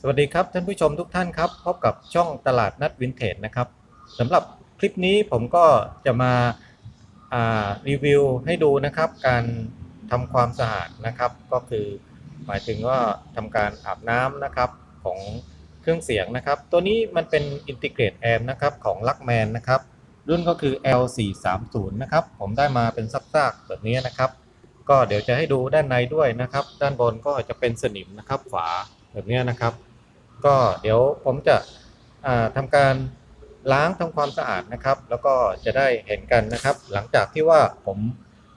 สวัสดีครับท่านผู้ชมทุกท่านครับพบกับช่องตลาดนัดวินเทจนะครับสำหรับคลิปนี้ผมก็จะมาารีวิวให้ดูนะครับ การทำความสะอาดนะครับ ก็คือหมายถึงว่าทำการอาบน้ำนะครับของเครื่องเสียงนะครับ ตัวนี้มันเป็น Integrate Amp นะครับของลักแมนนะครับ รุ่นก็คือ L430 นะครับ ผมได้มาเป็นซักๆแบบนี้นะครับ ก็เดี๋ยวจะให้ดูด้านในด้วยนะครับ ด้านบนก็จะเป็นสนิมนะครับ ฝาแบบนี้นะครับ ก็เดี๋ยวผมจะอ่าทำการล้างทำความสะอาดนะครับ แล้วก็จะได้เห็นกันนะครับ หลังจากที่ว่าผม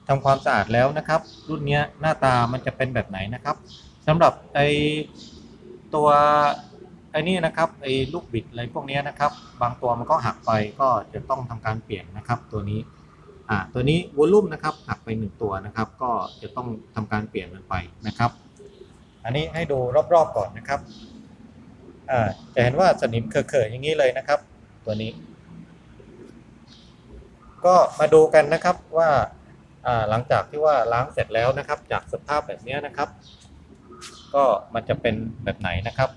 ทำความสะอาดแล้วนะครับ รุ่นนี้หน้าตามันจะเป็นแบบไหนนะครับสำหรับไอตัวไอ้นี่นะครับไอ้ลูกบิดอะไรพวกนี้นะครับ บางตัวมันก็หักไปก็จะต้องทำการเปลี่ยนนะครับ ตัวนี้อ่าตัวนี้วอลลุ่มนะครับหักไปหนึ่งตัวนะครับ ก็จะต้องทำการเปลี่ยนมันไปนะครับ อันนี้ให้ดูรอบๆก่อนนะครับ อ่าจะเห็นว่าสนิมเขอะๆอย่างนี้เลยนะครับ ตัวนี้ ก็มาดูกันนะครับว่าอ่าหลังจากที่ว่าล้างเสร็จแล้วนะครับ จากสภาพแบบนี้นะครับ ก็มันจะเป็นแบบไหนนะครับ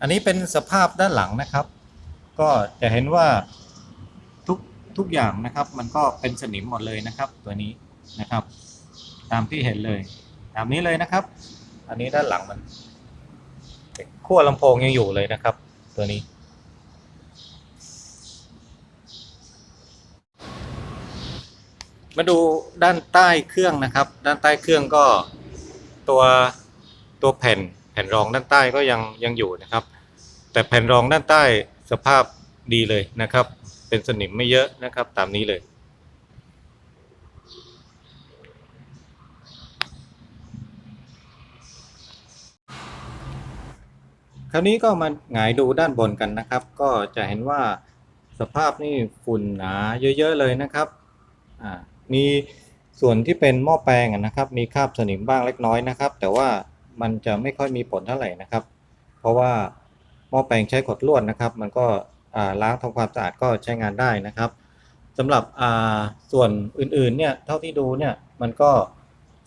อันนี้เป็นสภาพด้านหลังนะครับ ก็จะเห็นว่าทุกทุกอย่างนะครับ มันก็เป็นสนิมหมดเลยนะครับ ตัวนี้นะครับ ตามที่เห็นเลย ตามนี้เลยนะครับ อันนี้ด้านหลังมันขั้วลำโพงยังอยู่เลยนะครับ ตัวนี้ มาดูด้านใต้เครื่องนะครับ ด้านใต้เครื่องก็ตัวตัวแผ่น ผ่นรองด้านใต้ก็ยังยังอยู่นะครับ แต่แผ่นรองด้านใต้สภาพดีเลยนะครับ เป็นสนิมไม่เยอะนะครับตามนี้เลย คราวนี้ก็มาหงายดูด้านบนกันนะครับ ก็จะเห็นว่าสภาพนี่ฝุ่นหนาเยอะๆเลยนะครับอ่ามีส่วนที่เป็นหม้อแปลงนะครับ มีคราบสนิมบ้างเล็กน้อยนะครับ แต่ว่า มันจะไม่ค่อยมีผลเท่าไหร่นะครับ เพราะว่าหม้อแปลงใช้ขดลวดนะครับ มันก็ล้างทำความสะอาดก็ใช้งานได้นะครับสำหรับส่วนอื่นๆเนี่ยเท่าที่ดูเนี่ยมันก็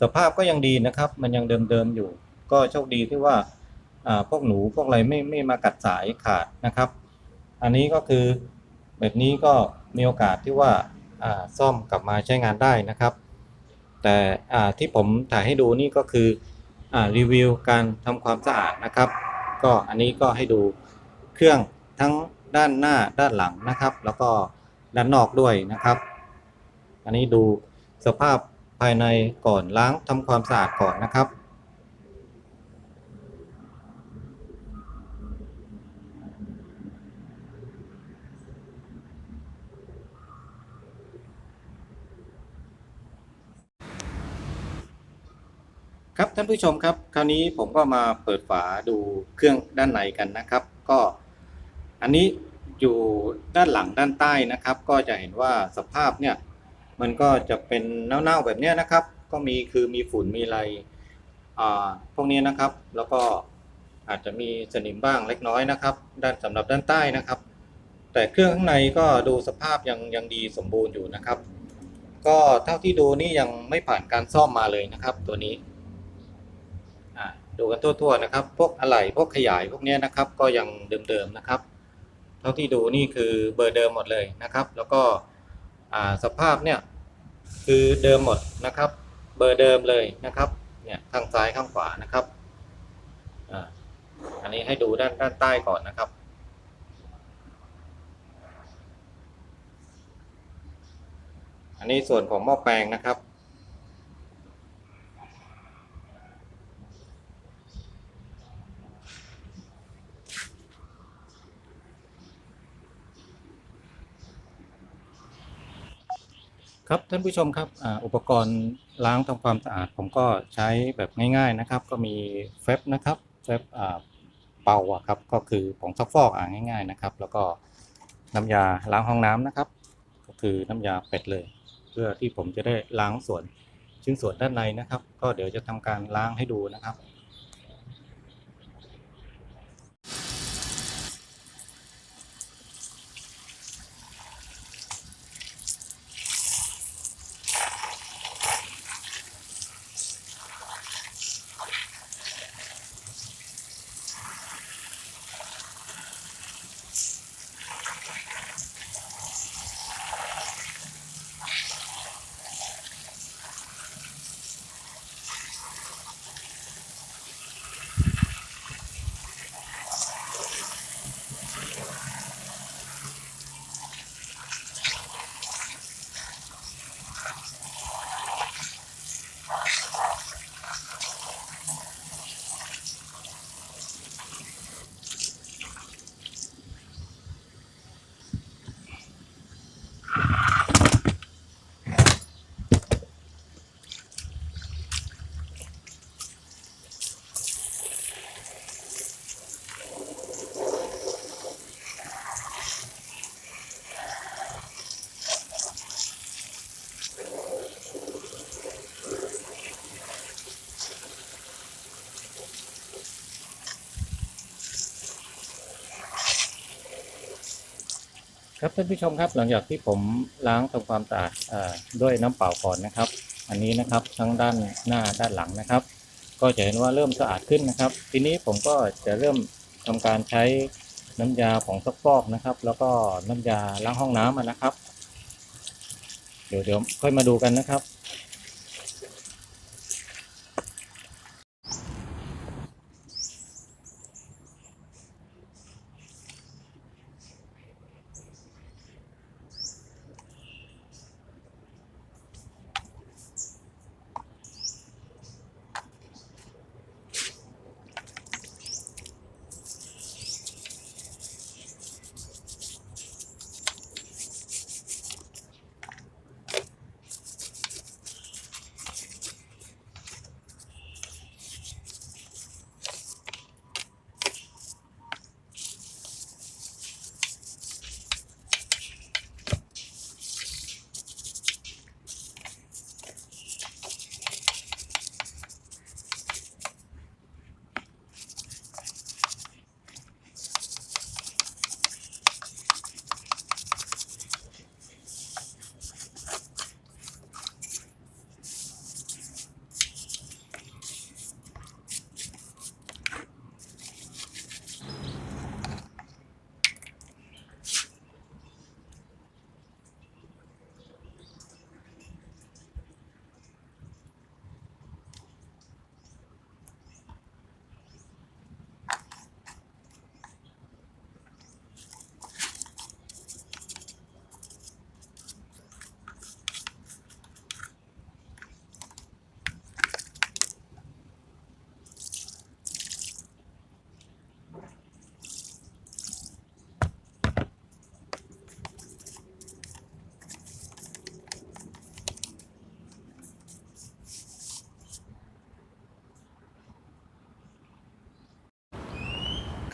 สภาพก็ยังดีนะครับ มันยังเดิมๆอยู่ ก็โชคดีที่ว่าพวกหนูพวกอะไรไม่ไม่มากัดสายขาดนะครับ อันนี้ก็คือแบบนี้ก็มีโอกาสที่ว่าซ่อมกลับมาใช้งานได้นะครับ แต่ที่ผมถ่ายให้ดูนี่ก็คือ รีวิวการทำความสะอาดนะครับ ก็อันนี้ก็ให้ดูเครื่องทั้งด้านหน้าด้านหลังนะครับ แล้วก็ด้านนอกด้วยนะครับ อันนี้ดูสภาพภายในก่อนล้างทำความสะอาดก่อนนะครับ ท่านผู้ชมครับ คราวนี้ผมก็มาเปิดฝาดูเครื่องด้านในกันนะครับ ก็อันนี้อยู่ด้านหลังด้านใต้นะครับ ก็จะเห็นว่าสภาพเนี่ยมันก็จะเป็นเน่าๆแบบนี้นะครับ ก็มีคือมีฝุ่นมีอะไรอ่าพวกนี้นะครับ แล้วก็อาจจะมีสนิมบ้างเล็กน้อยนะครับ ด้านสำหรับด้านใต้นะครับ แต่เครื่องข้างในก็ดูสภาพยังยังดีสมบูรณ์อยู่นะครับ ก็เท่าที่ดูนี่ยังไม่ผ่านการซ่อมมาเลยนะครับ ตัวนี้ ดูกันทั่วๆนะครับ พวกอะไหล่พวกขยายพวกนี้นะครับ ก็ยังเดิมๆนะครับ เท่าที่ดูนี่คือเบอร์เดิมหมดเลยนะครับ แล้วก็สภาพเนี่ยคือเดิมหมดนะครับ เบอร์เดิมเลยนะครับเนี่ยข้างซ้ายข้างขวานะครับอันนี้ให้ดูด้านด้านใต้ก่อนนะครับอันนี้ส่วนของหม้อแปลงนะครับ ครับท่านผู้ชมครับออุปกรณ์ล้างทำความสะอาด ผมก็ใช้แบบง่าย ๆนะครับ ก็มีเฟบนะครับเฟบเป่าครับก็คือผงซักฟอกอ่าง่าย ๆนะครับ แล้วก็น้ำยาล้างห้องน้ำนะครับ ก็คือน้ำยาเป็ดเลย เพื่อที่ผมจะได้ล้างส่วนชิ้นส่วนด้านในนะครับ ก็เดี๋ยวจะทำการล้างให้ดูนะครับ ครับท่านผู้ชมครับหลังจากที่ผมล้างทำความสะอาดด้วยน้ำเปล่าก่อนนะครับ อันนี้นะครับทั้งด้านหน้าด้านหลังนะครับ ก็จะเห็นว่าเริ่มสะอาดขึ้นนะครับ ทีนี้ผมก็จะเริ่มทำการใช้น้ำยาของซักฟอกนะครับ แล้วก็น้ำยาล้างห้องน้ำอะนะครับ เดี๋ยวเดี๋ยวค่อยมาดูกันนะครับ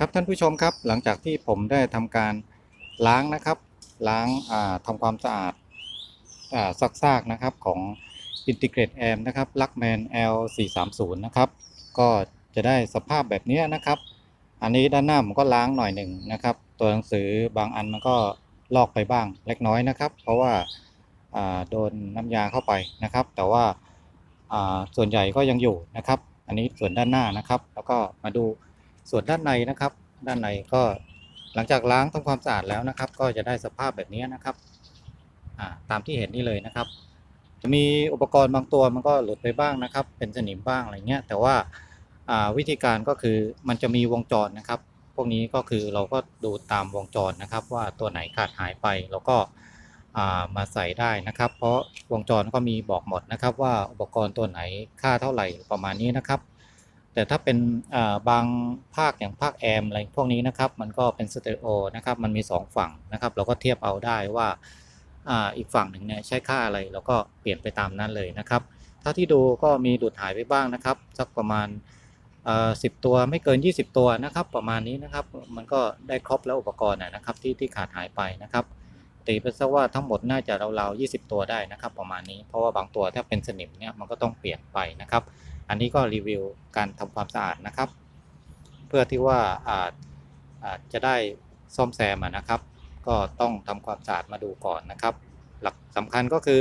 ครับท่านผู้ชมครับหลังจากที่ผมได้ทำการล้างนะครับ ล้างาทำความสะอาดอซักซากนะครับของ Integrate a m นะครับ Luckman L430 นะครับก็จะได้สภาพแบบนี้นะครับ อันนี้ด้านหน้าผมก็ล้างหน่อยหนึ่งนะครับ ตัวหนังสือบางอันมันก็ลอกไปบ้างเล็กน้อยนะครับ เพราะว่าาโดนน้ำยาเข้าไปนะครับ แต่ว่าอ่าส่วนใหญ่ก็ยังอยู่นะครับ อันนี้ส่วนด้านหน้านะครับ แล้วก็มาดู ส่วนด้านในนะครับ ด้านในก็หลังจากล้างทำความสะอาดแล้วนะครับ ก็จะได้สภาพแบบนี้นะครับตามที่เห็นนี่เลยนะครับ จะมีอุปกรณ์บางตัวมันก็หลุดไปบ้างนะครับ เป็นสนิมบ้างอะไรเงี้ยแต่ว่าวิธีการก็คือมันจะมีวงจรนะครับ พวกนี้ก็คือเราก็ดูตามวงจรนะครับ ว่าตัวไหนขาดหายไปเราก็ามาใส่ได้นะครับ เพราะวงจรก็มีบอกหมดนะครับ ว่าอุปกรณ์ตัวไหนค่าเท่าไหร่ประมาณนี้นะครับ แต่ถ้าเป็นบางภาคอย่างภาคแอมอะไรพวกนี้นะครับ มันก็เป็นสเตอริโอนะครับ มันมี 2 ฝั่งนะครับ เราก็เทียบเอาได้ว่าอีกฝั่งหนึ่งเนี่ยใช้ค่าอะไรเราก็เปลี่ยนไปตามนั้นเลยนะครับเท่าที่ดูก็มีดูดหายไปบ้างนะครับ สักประมาณสิบตัวไม่เกิน 20 ตัวนะครับ ประมาณนี้นะครับ มันก็ได้ครบแล้วอุปกรณ์นะนะครับที่ที่ขาดหายไปนะครับตีไปซะว่าทั้งหมดน่าจะราวๆ20 ตัวได้นะครับ ประมาณนี้เพราะว่าบางตัวถ้าเป็นสนิมเนี่ยมันก็ต้องเปลี่ยนไปนะครับ อันนี้ก็รีวิวการทำความสะอาดนะครับ เพื่อที่ว่าอาจอาจจะได้ซ่อมแซมนะครับ ก็ต้องทำความสะอาดมาดูก่อนนะครับ หลักสำคัญก็คือ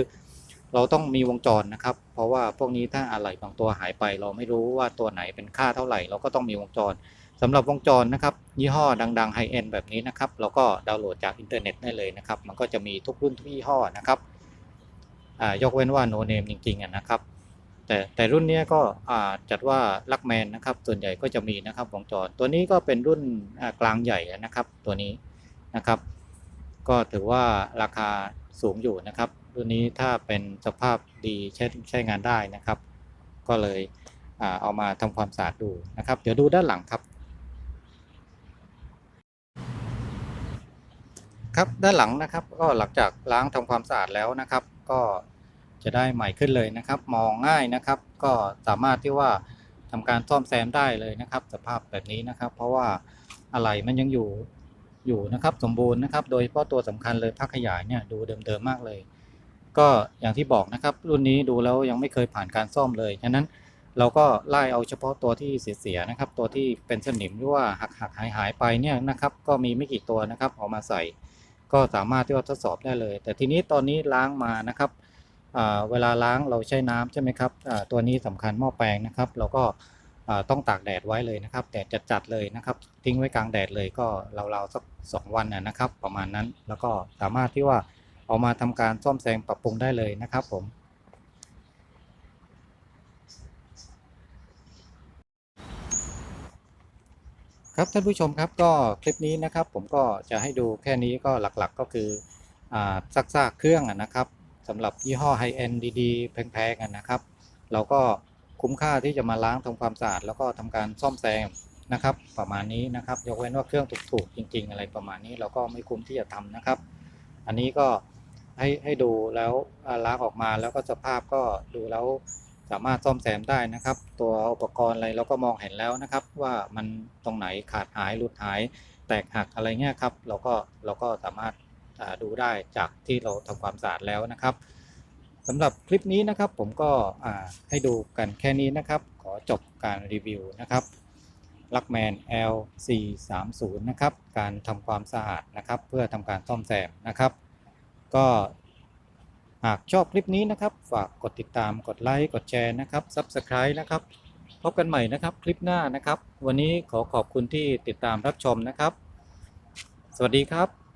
เราต้องมีวงจรนะครับ เพราะว่าพวกนี้ถ้าอะไหล่บางตัวหายไป เราไม่รู้ว่าตัวไหนเป็นค่าเท่าไหร่ เราก็ต้องมีวงจรสำหรับวงจรนะครับ ยี่ห้อดังๆไฮเอ็นแบบนี้นะครับ เราก็ดาวน์โหลดจากอินเทอร์เน็ตได้เลยนะครับ มันก็จะมีทุกรุ่นทุกยี่ห้อนะครับยกเว้นว่าโนเนมจริงๆนะครับ แต่แต่รุ่นนี้ก็จัดว่าลักแมนนะครับ ส่วนใหญ่ก็จะมีนะครับวงจร ตัวนี้ก็เป็นรุ่นกลางใหญ่นะครับ ตัวนี้นะครับ ก็ถือว่าราคาสูงอยู่นะครับ รุ่นนี้ถ้าเป็นสภาพดีใช้ใช้งานได้นะครับ ก็เลยเอามาทำความสะอาดดูนะครับ เดี๋ยวดูด้านหลังครับ ครับด้านหลังนะครับ ก็หลังจากล้างทำความสะอาดแล้วนะครับ ก็ จะได้ใหม่ขึ้นเลยนะครับ มองง่ายนะครับ ก็สามารถที่ว่าทำการซ่อมแซมได้เลยนะครับ สภาพแบบนี้นะครับ เพราะว่าอะไรมันยังอยู่อยู่นะครับ สมบูรณ์นะครับ โดยเฉพาะตัวสำคัญเลยพักขยายเนี่ยดูเดิมๆมากเลย ก็อย่างที่บอกนะครับ รุ่นนี้ดูแล้วยังไม่เคยผ่านการซ่อมเลยฉะนั้นเราก็ไล่เอาเฉพาะตัวที่เสียๆนะครับ ตัวที่เป็นสนิมหรือว่าหักหักหายหายไปเนี่ยนะครับ ก็มีไม่กี่ตัวนะครับเอามาใส่ ก็สามารถที่ว่าทดสอบได้เลย แต่ทีนี้ตอนนี้ล้างมานะครับ เวลาล้างเราใช้น้ำใช่ไหมครับตัวนี้สำคัญหม้อแปลงนะครับ เราก็ต้องตากแดดไว้เลยนะครับแดดจัดๆเลยนะครับ ทิ้งไว้กลางแดดเลยก็ราวๆสักสองวันนะครับ ประมาณนั้นแล้วก็สามารถที่ว่าเอามาทำการซ่อมแซมปรับปรุงได้เลยนะครับผมครับท่านผู้ชมครับก็คลิปนี้นะครับผมก็จะให้ดูแค่นี้ก็หลักๆก็คือซักซากเครื่องนะครับ สำหรับยี่ห้อไฮเอ็นดีๆ แพงๆนะครับ เราก็คุ้มค่าที่จะมาล้างทำความสะอาดแล้วก็ทำการซ่อมแซมนะครับ ประมาณนี้นะครับ ยกเว้นว่าเครื่องถูกๆจริง ๆ อะไรประมาณนี้เราก็ไม่คุ้มที่จะทำนะครับ อันนี้ก็ให้ให้ดูแล้วล้างออกมาแล้วก็สภาพก็ดูแล้วสามารถซ่อมแซมได้นะครับ ตัวอุปกรณ์อะไรเราก็มองเห็นแล้วนะครับ ว่ามันตรงไหนขาดหายหลุดหาย แตกหักอะไรเงี้ยครับ เราก็เราก็สามารถ ดูได้จากที่เราทำความสะอาดแล้วนะครับสำหรับคลิปนี้นะครับผมก็ให้ดูกันแค่นี้นะครับ ขอจบการรีวิวนะครับลักแมน L430 นะครับ การทำความสะอาดนะครับ เพื่อทำการซ่อมแซมนะครับ ก็หากชอบคลิปนี้นะครับ ฝากกดติดตามกดไลค์กดแชร์นะครับ Subscribe นะครับ พบกันใหม่นะครับคลิปหน้านะครับ วันนี้ขอขอบคุณที่ติดตามรับชมนะครับ สวัสดีครับ